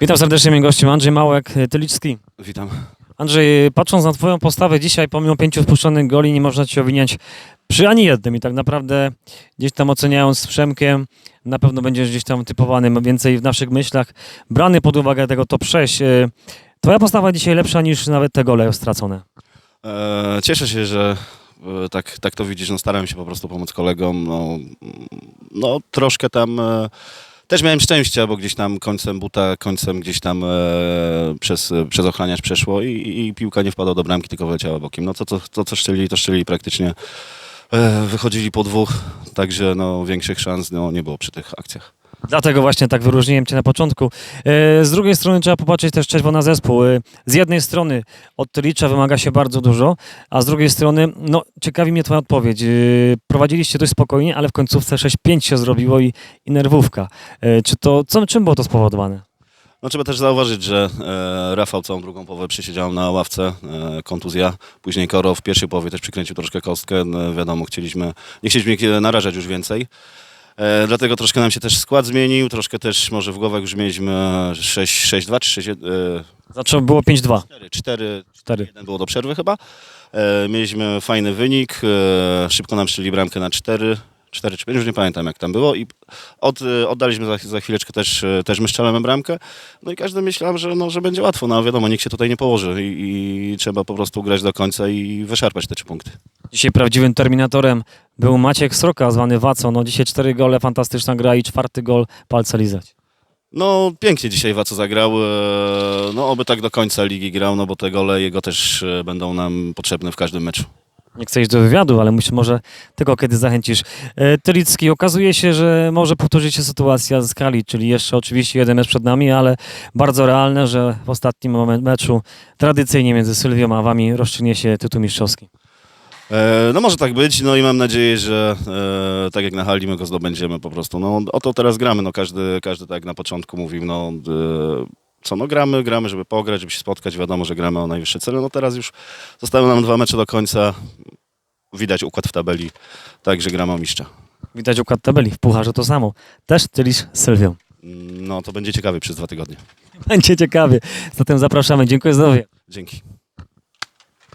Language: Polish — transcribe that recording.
Witam serdecznie moim gościem Andrzej Małek, y, Tylicki. Witam. Andrzej, patrząc na twoją postawę dzisiaj, pomimo pięciu wpuszczonych goli, nie można ci obwiniać przy ani jednym i tak naprawdę gdzieś tam oceniając z Przemkiem, na pewno będziesz gdzieś tam typowany więcej w naszych myślach, brany pod uwagę tego top 6. Y, Twoja postawa dzisiaj lepsza niż nawet te gole stracone. E, cieszę się, że e, tak, tak to widzisz. No, starałem się po prostu pomóc kolegom. No, mm, no troszkę tam. E, też miałem szczęście, bo gdzieś tam końcem buta, końcem gdzieś tam e, przez, przez ochraniacz przeszło i, i, piłka nie wpadła do bramki, tylko wleciała bokiem. No to, to, to co szczelili, to szczelili praktycznie. E, wychodzili po dwóch, także no, większych szans no, nie było przy tych akcjach. Dlatego właśnie tak wyróżniłem Cię na początku. E, Z drugiej strony trzeba popatrzeć też trzeźwo na zespół. E, Z jednej strony od Tylicza wymaga się bardzo dużo, a z drugiej strony, no ciekawi mnie Twoja odpowiedź. E, Prowadziliście dość spokojnie, ale w końcówce 6-5 się zrobiło i, i nerwówka. Czy to, co, czym było to spowodowane? No trzeba też zauważyć, że e, Rafał całą drugą połowę przysiedział na ławce, e, kontuzja. Później Koro w pierwszej połowie też przykręcił troszkę kostkę. E, wiadomo, chcieliśmy, nie chcieliśmy ich narażać już więcej. E, dlatego troszkę nam się też skład zmienił, troszkę też może w głowach już mieliśmy 6-2 czy 6 e, Znaczy było 5-2. 4 4. Jeden było do przerwy chyba. E, mieliśmy fajny wynik. E, szybko nam strzeli bramkę na 4. 4 czy 5, już nie pamiętam jak tam było. I od, e, oddaliśmy za, za chwileczkę też, e, też my strzelamy bramkę. No i każdy myślał, że, no, że będzie łatwo. No a wiadomo, nikt się tutaj nie położy i, i trzeba po prostu grać do końca i wyszarpać te trzy punkty. Dzisiaj prawdziwym terminatorem był Maciek Sroka, zwany Waco. No dzisiaj cztery gole, fantastyczna gra i czwarty gol, palce lizać. No pięknie dzisiaj Waco zagrał. E, no oby tak do końca ligi grał, no bo te gole jego też e, będą nam potrzebne w każdym meczu. Nie chcę iść do wywiadu, ale musi, może tylko kiedy zachęcisz. E, Tylicki, okazuje się, że może powtórzyć się sytuacja z Kali, czyli jeszcze oczywiście jeden mecz przed nami, ale bardzo realne, że w ostatnim moment meczu tradycyjnie między Sylwią a wami rozstrzygnie się tytuł mistrzowski. E, No może tak być, no i mam nadzieję, że e, tak jak na hali my go zdobędziemy po prostu. No o to teraz gramy, no każdy, każdy tak jak na początku mówił, no e, co, no gramy, gramy, żeby pograć, żeby się spotkać, wiadomo, że gramy o najwyższe cele, no teraz już zostały nam dwa mecze do końca, widać układ w tabeli, także gramy o mistrza. Widać układ tabeli, w pucharze to samo. Też Tylicz z Sylwią. No to będzie ciekawy przez dwa tygodnie. Będzie ciekawy. Zatem zapraszamy. Dziękuję za wywiad. Dzięki.